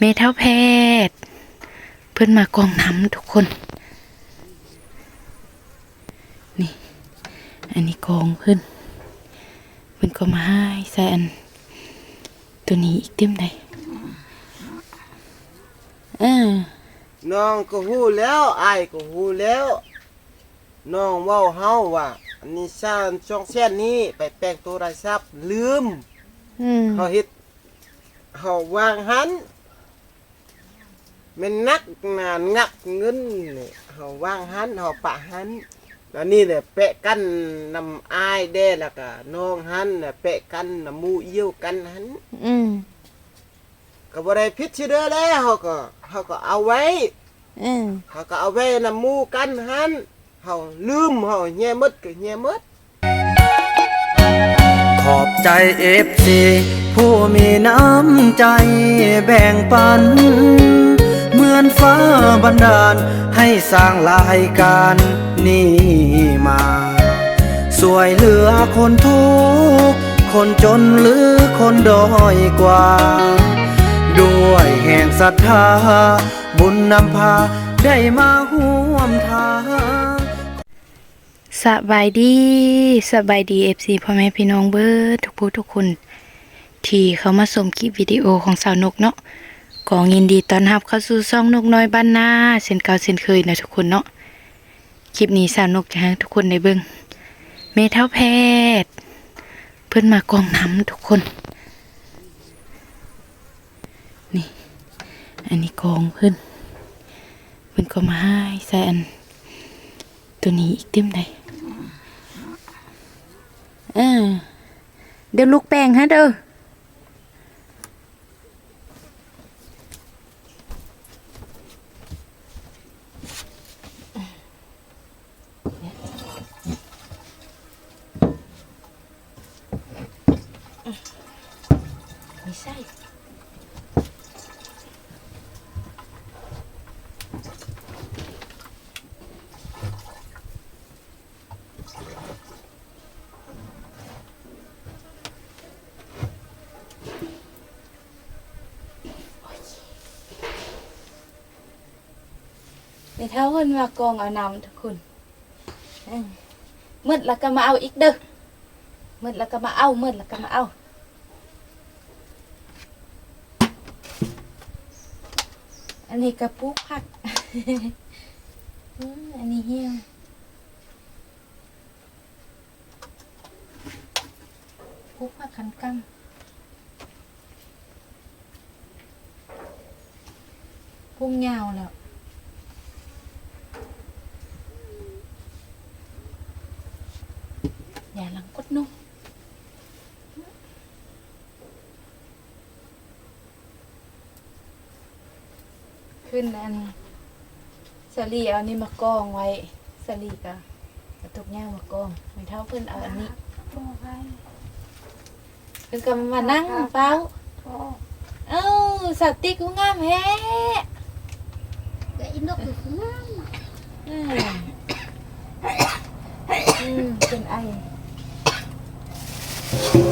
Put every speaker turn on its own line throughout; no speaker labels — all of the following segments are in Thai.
เมทัลแพทย์ เพื่อนมากองน้ำทุกคน นี่ อันนี้กองเพื่อนเพื่อนก็มาให้ใส่อัน ตัวนี้อีกเต็มใดเออ
น้องก็ฮู้แล้วอายก็ฮู้แล้วน้องเว้าเฮาว่าอันนี้ซ่านช่องแซ่นนี้ไปแปลงโทรศัพท์ลืม
อืม
เฮาเฮ็ดเฮาวางหันแม่นนักหนางักเงินนี่เฮาวางหันเฮาปะหันแล้วนี่แหละแปะกันนำอายแด้แล้วก็น้องหันน่ะแปะกันนำหมู่เอี้ยวกันหัน
อืม
ก็บ่ได้ผิดสิเด้อแล้วเฮาก็เฮาก็เอาไว้
อืม
เขาก็เอาไว้นำหมู่กันหันเขาลืมเขาแย่หมดก็แย่หมด
ขอบใจเอฟซีผู้มีน้ำใจแบ่งปันเหมื อนฟ้าบันดาล ให้สร้างรายการนี้มา สวยเหลือคนทุกข์คนจนหรือคนด้อยกว่า ด้วยแห่งศรัทธา บุญนำพาได้มาห่วมทาง
สบายดีสบายดีเอฟซีพ่อแม่พี่น้องเบิร์ดทุกผู้ทุกคน ที่เขามาชมคลิปวิดีโอของสาวนกเนาะ กองยินดีต้อนรับเข้าสู่ซ่องนกน้อยบ้านนาเช่นเก่าเช่นเคยนะทุกคนเนาะคลิปนี้สาวนกจะให้ทุกคนได้เบิ่งเมทัลแพทย์เพื่อนมากองน้ำทุกคน นี่ อันนี้กองเพื่อนเพื่อนก็มาให้ใส่อัน ตัวนี้อีกเต็มใดเออเดี๋ยวลูกแป้งฮะเด้อ เดี๋ยวเท่าคนมากองเอานำทุกคนเมืดแล้วก็มาเอาอีกเด้อมืดแล้วก็มาเอามืดแล้วก็มาเอาอันนี้กระปุกผัก อันนี้เหี่ยวปุกผักขันกังพุ่งยาวแล้ว อย่าหลังกดนุ่มขึ้นแล้วอันนี้สลีเอานี่มากองไว้สลีกะกระตุกย่างมากองไม่เท่าเพื่อนเอาอันนี้เพื่อนก็มานั่งเฝ้าเอ้าสติกูงามแฮะ
Cái nó cực lắm
อืมอืมเป็นไอ Thank you.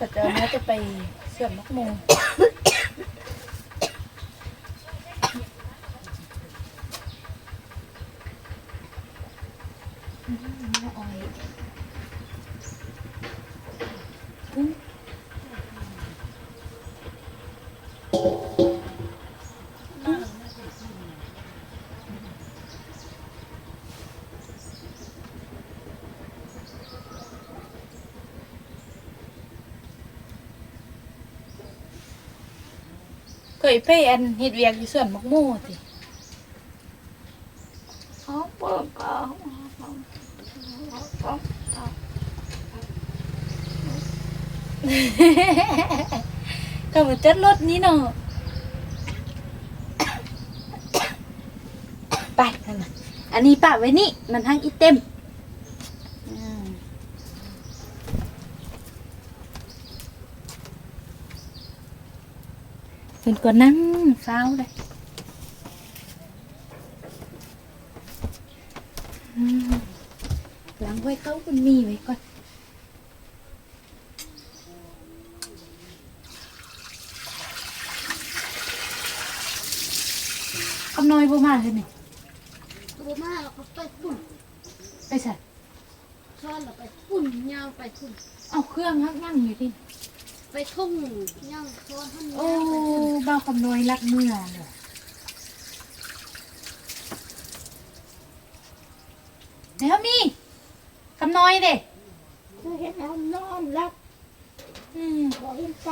สัจจะน่าจะไปเสื่อมนกมู ยไปอันเฮ็ดเวียกอยู่สวนมักโม่ติ
เขาเปิดก็
ก็บ่จัดรถนี้เนาะไปนั่นน่ะอันนี้ปะไว้นี่มันทั้งอีเต็มอืม เพิ่นก็นั่งเฝ้าเลยอืมหลังไว้เขาคุณมีไว้ก่อนคำน้อยบ่มาเล ยนี่
ตัวมาเราก็ไปปุ่น
ไปใส่
ช้อนเราไปปุ่นย่างไปปุ่น
เอาเครื่องฮักยั่งอยู่ดิ
ไปทุ่งย่างช้อนท่าน
โอ้
ย่างไปทุ่ง
บ้าคำน้อยรักเมื่อเลยเดี๋ยวมีคำน้อยเด้
คือเห็นแล้วนอนรับ
อืม
บอกเห็นใจ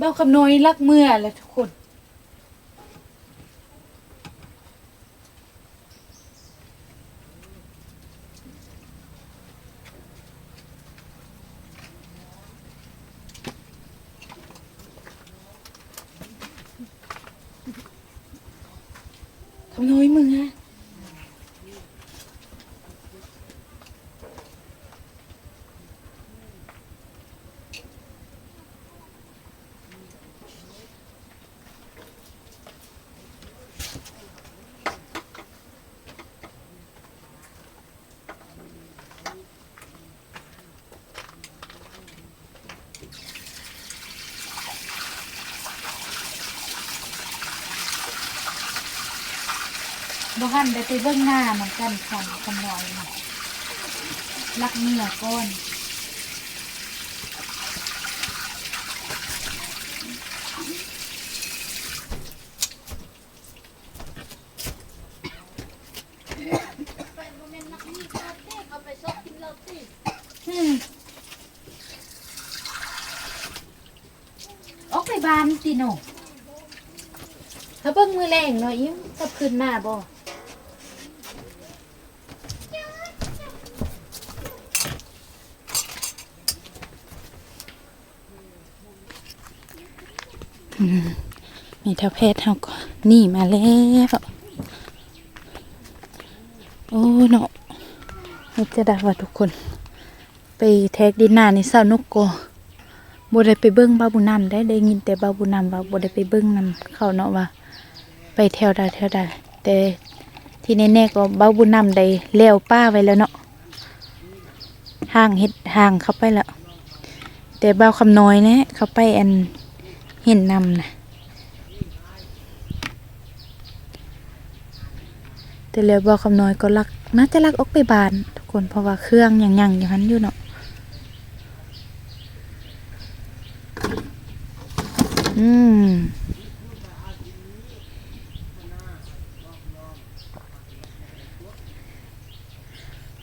บ้าคำน้อยรักเมื่อเลยทุกคน น้อยมึงอะ บ่หันได้ไปเบิ่งหน้าเหมือนกันค่ะคำน้อยน่ะรักเมื่อก่อน
ไปโรงเรียนนักนี่ก็เต้เขาไปซอกกินเราตี
อืมออกไปบ้านติโนถ้าเบิ่งมือแรงหน่อยยิ้มกลับคืนมาบ่ มีเท่าเพศเท่าก็นี่มาแล้วโอ้เนาะมันจะได้ว่าทุกคน ไปแท็กดินหน้านี่สานกก็บ่ได้ไปเบิ่งบาบุนำได้ได้ยินแต่บาบุนำว่าบ่ได้ไปเบิ่งนำเขาเนาะว่า ไปแถวใดแถวใดแต่ที่แน่ๆก็บาบุนำได้แล้วป้าไว้แล้วเนาะห่างเฮ็ดห่างเข้าไปแล้วแต่บาคำน้อยนะเข้าไปอัน เห็นนำนะแต่แล้วบ่าวคำน้อยก็ลักน่าจะลักออกไปบาน ทุกคนเพราะว่าเครื่องยังยังอยู่หันอยู่เนาะอืม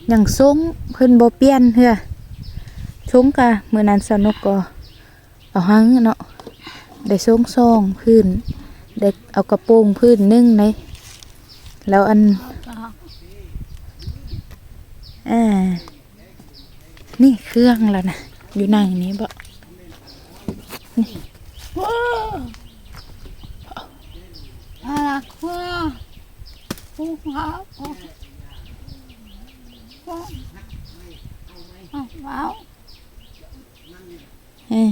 อย่างซุ้งเพิ่นบ่เปลี่ยนเฮือซุ้งกะมื้อนั้นสนุกก็เอาหังเนาะ ได้ซุ้งซองพื้นได้เอากระโปรงพื้นนึงในแล้วอันอ่านี่เครื่องแล้วนะอยู่ในนี้บ่
น่ารักว่ะผู้เขาว้าว
เออ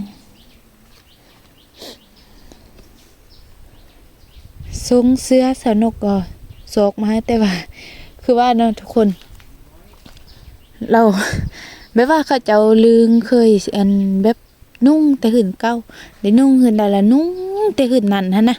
ซุ้งเสื้อสนุกก็โศกมาให้แต่ว่า คือว่าเนาะทุกคน เราแบบว่าเขาเจ้าลืมเคยอันแบบนุ่งแต่หื่นเก้าได้นุ่งหื่นได้ละนุ่งแต่หื่นนั่นฮะนะ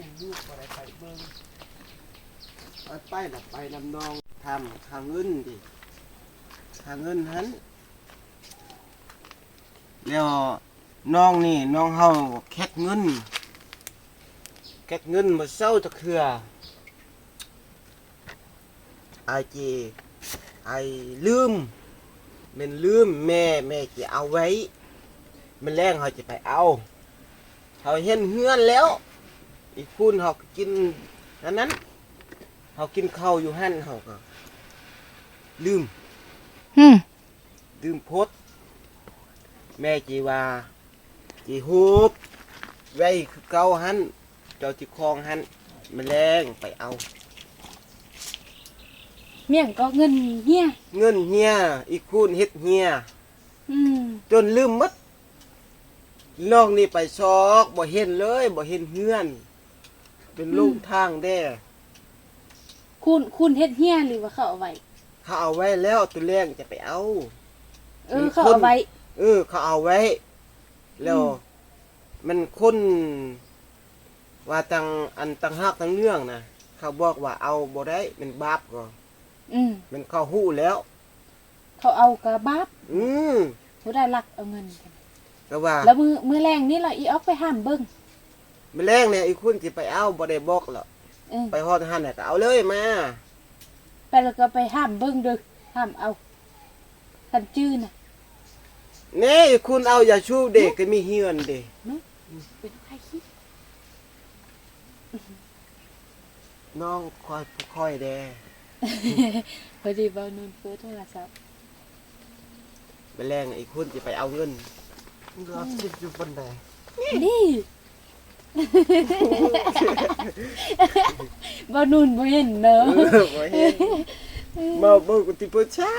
นี่ลูกอะไรไปเบิ่งไปไปละไปลำนองทำทางเงินดิทางเงินหันแล้วน้องนี่น้องเฮาแคกเงิน แคกเงินมาเศร้าตะเคือไอเจไอลืมแมันลืมแม่แม่จะเอาไว้ มันแรงเขาจะไปเอาเขาเห็นเฮือนแล้ว อีกคุณเขาก็กินอันนั้นเขากินข้าวอยู่หั่นเขาก็ลืม
อืม
ดื่มพดแม่จีว่าจีฮูบไว้คือเก่าหันเจ้าจีคลองหันแมลงไปเอา
เมี่ยงก็เงินเฮีย
เงินเฮียอีกคูณเฮ็ดเฮีย
อืม
จนลืมหมัดน้องนี่ไปซอกบ่เห็นเลยบ่เห็นเฮือน เป็นลูกทางแด้
คุณคุณเฮ็ดเฮียหรือว่าเขาเอาไว้
เขาเอาไว้แล้วตัวแรงจะไปเอา
เออ เขาเอาไว้
เออ เขาเอาไว้ แล้ว มันคนว่าตังอันตังฮักตังเรื่องนะเขาบอกว่าเอาบ่ได้เป็นบาปก็
อืม
มันเข้าหู้แล้ว
เขาเอากระบาบ
อืม
ผู้ได้ลักเอาเงินกัน
ก็ว่า
แล้วมือมือแรงนี่เราอีออกไปห้ามเบิ่ง
แมลงเนี่ยอีคุณสิไปเอาบ่ได้บอกหรอก
เออ
ไปฮอดหันน่ะก็เอาเลยมา
ไปแล้วก็ไปห้ามเบิ่งเด้อห้ามเอาคันจื้อน่ะ
แน่อีคุณเอาอย่าชูเด็กก็มีเฮือนเด้
เป็นใครคิด
น้องคอยค่อยแด
พอดีเบานูนเปิดโทรศัพท์
แมลงอีคุณสิไปเอาเงินเราคิดอยู่บนใด
นี่เบานูนบ่เห็นเนอะ
เออบ่เห็นมาเบิ่งกูติผู้เช้า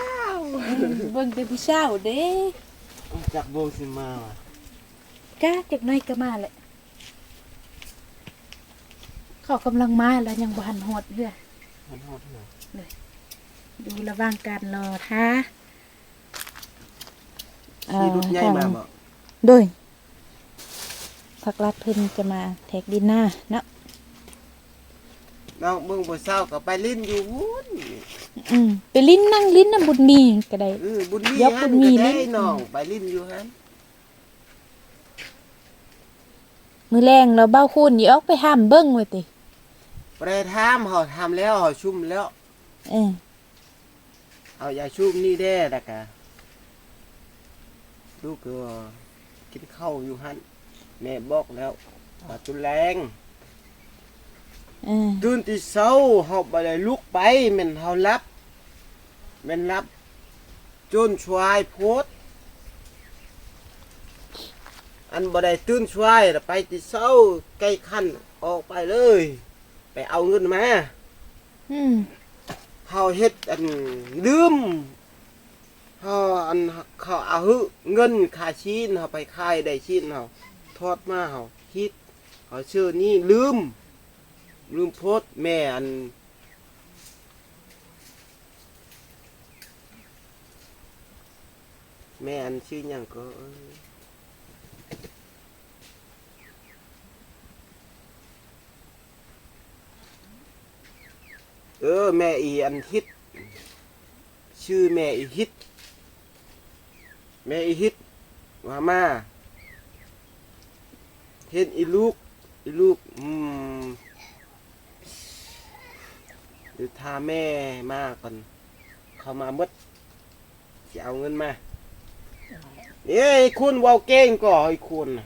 เบิ่งแต่ผู้เช้าเด้
จากโบสิมาว่ะ
กะจักหน้อยก็มาแหละเขากำลังมาแล้วยังบ่หันฮอดเด้อ
มันฮอดเหือ
ดูระหว่างการรอท่า
ขี่รถใหญ่มาบ่
โดย พักรัดเพิ่นจะมาแท็กดินหน้าเนาะ
น้องเบิ่งบ่เช้าก็ไปลิ้นอยู่วุ้น
อืมไปลิ้นนั่งลิ้นน้ำบุญมีก็ได้
เออบุญมี
ยกบุญมี
หันก็
ลิ้
ได้
น
น้องไปลิ้นอยู่หั่น
มือแรงเราเบ้าคูนนี่ออกไปห้ามเบิ้งไว้ติ
บ่ได้ถามเฮาทำแล้วเฮาชุ่มแล้ว
เออ
เอาอย่าชุ่มนี่แด้ดะกะลูกก็กินข้าวอยู่หั่น แม่บอกแล้วว่าตุแรง
เออ
ตื่นที่เช้าเฮาบ่ได้ลุกไปแม่นเฮาหลับแม่นหลับจนชวายโพดอันบ่ได้ตื่นชวายแล้วไปที่เช้าใกล้คันออกไปเลย ไปเอาเงินมา
อืม
เฮาเฮ็ดอันลืมเฮาอันเขาเอาหึเงินค่าชิ้นเฮาไปขายได้ชิ้นเฮา ทอดมาเฮาคิดเฮาชื่อนี้ลืม ลืมโพดแม่อันแม่อันชื่อยังก็เอ้ยเออ แม่อีอันฮิต ชื่อแม่อีฮิต แม่อีฮิตว่ามา เห็นอีลูก อีลูก อืมเดี๋ยวทาแม่มาก่อนเข้ามาหมดจะเอาเงินมาเอ้ยคุณเว้าเก่งก่อไอ้คุณน่ะ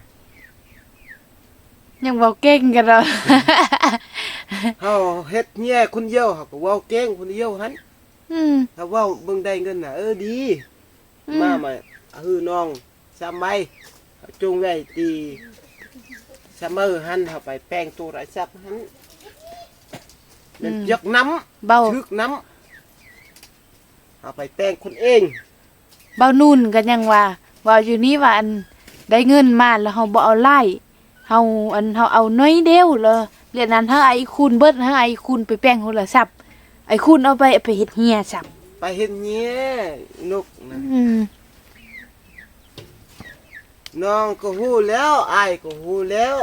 ยังเว้าเก่งกันเนาะ
เฮาเฮ็ดเหี้ยคนเดียวเฮาก็เว้าเก่งคนเดียวหัน
อืม
ถ้าเว้าเบิ่งได้เงินน่ะเออดี
อืม
มามาฮือน้องสามใบจงไว้ตี สามมือหันเฮาไปแป้งตัวไรซับหันมันยกน้ำ
เบา
ชึกน้ำเอาไปแป้งคนเอง
เบานุ่นกันยังว่าว่าอยู่นี่ว่าอันได้เงินมาแล้วเฮาบ่เอาไล่เฮาอันเฮาเอาน้อยเดียวเลยเรียนนั้นเฮาไอ้คูณเบิดเฮาไอ้คูณไปแป้งโทรศัพท์ไอ้คูณเอาไปเอาไปเฮ็ดเฮียซับ
ไปเห็นเนี้ยนกนะ
อืม
น้องก็ฮู้แล้วอายก็ฮู้แล้ว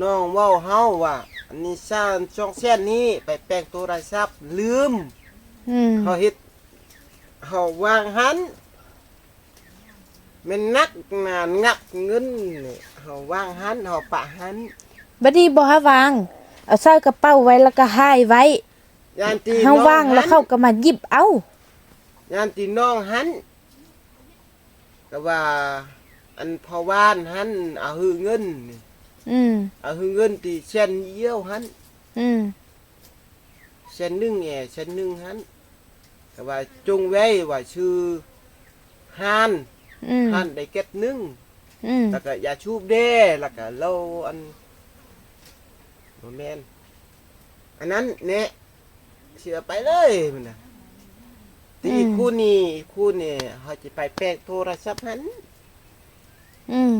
น้องเว้าเฮาว่าอันนี้ซ่านช่องเส้นนี้ไปแป้งโทรศัพท์ลืม
อืม
เฮาเฮ็ดเฮาวางหันแมันนักหนางักเงินนี่เฮาว่างหันเฮาปะหัน
บัดนี้บ่ฮาวาง เอาใส่กระเป๋าไว้แล้วก็ห้ายไว้
ยานตี
เฮา
น้อง
ว่างแล้ว
หัน
เขาก็มาหยิบเอา
ยานตีน้องหันแต่ว่า อันพอว่านหันเอาหือเงินนี่
อืม
เอาหือเงินตีเช่นเยี่ยวหัน
อืม
เช่นหนึ่งแง่เช่นหนึ่งหันแต่ว่าจงไว้ว่าชื่อฮาน
อืม
ฮานได้เก็ดหนึ่ง
อืม
แล้วก็อย่าชูบเด้แล้วก็เล่าอันบ่แมนอันนั้นเนี่ยเชื่อไปเลยมันนะตีคู่นี้คู่นี้เขาจะไปแปะโทรศัพท์หัน
อืม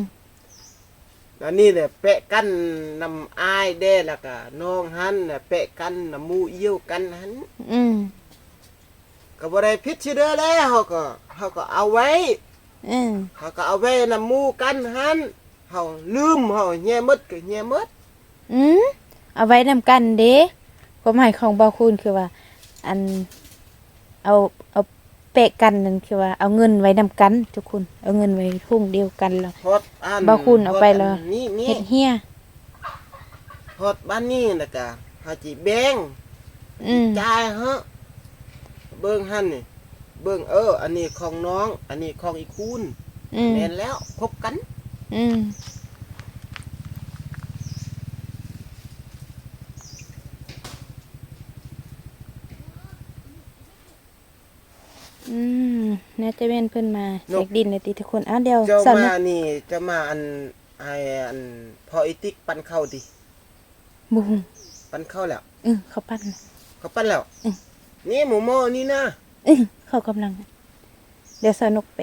แล้วนี่เนี่ยแปะกันนำอายเด้แล้วก็น้องหันน่ะแปะกันนำหมูเอี้ยวกันหัน
อืม
ก็บ่ได้พิษเด้อแล้วเขาก็เขาก็เอาไว้
อืม
เขาก็เอาไว้นำหมูกันหันเขาลืมเขาแย่หมดก็แย่หมด
อืมเอาไว้นำกันเด้ความหมายของบาคูณคือว่า อันเอาเอา เปะกันนั่นคือว่าเอาเงินไว้นำกัน ทุกคน เอาเงินไว้ทุ่งเดียวกันแล้ว
พอดอัน
บ่คุณเอาไปเลย
พดอันนี่นี่
เฮ็ดเฮีย
พอดบ้านนี้นะกะเฮาจิแบ่ง
อืม
จ่ายฮะเบิ่งหั่นนี่เบิ่งเออ อันนี้ของน้อง อันนี้ของอีคูณ
อืม
แม่นแล้วคบกัน
อืมอืม น่าจะเป็นเพิ่นมาเช็คดินเลยติทุกคนอ้าวเดี๋ยว
เจ้า
สอน
มา
นะ
นี่จะมาอันไออันพออีติกปันเข้าดิ
บุ้ง
ปันเข้าแล้ว
อือเขาปั้น
เขาปั้นแล้ว
อืม
นี่หมูโมนี่นะ
อื้อเขากำลัง เดี๋ยวสาวนกไป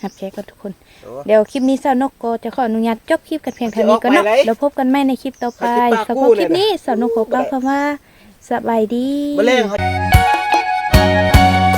หับแชร์กันทุกคน
โอ้
เดี๋ยวคลิปนี้สาวนกก็จะขออนุญาตจบคลิปกันเพียงเท่านี้ก็เนาะ
จะออกไปไหน
เดี๋ยวพบกันใหม่ในคลิปต่อไป
เขาสิปาก
สำห
กู้
รับคลิป
เลยนะ
นี้สาวนกขอกล่าวคำว่าสบายดี
บ่แรงเขา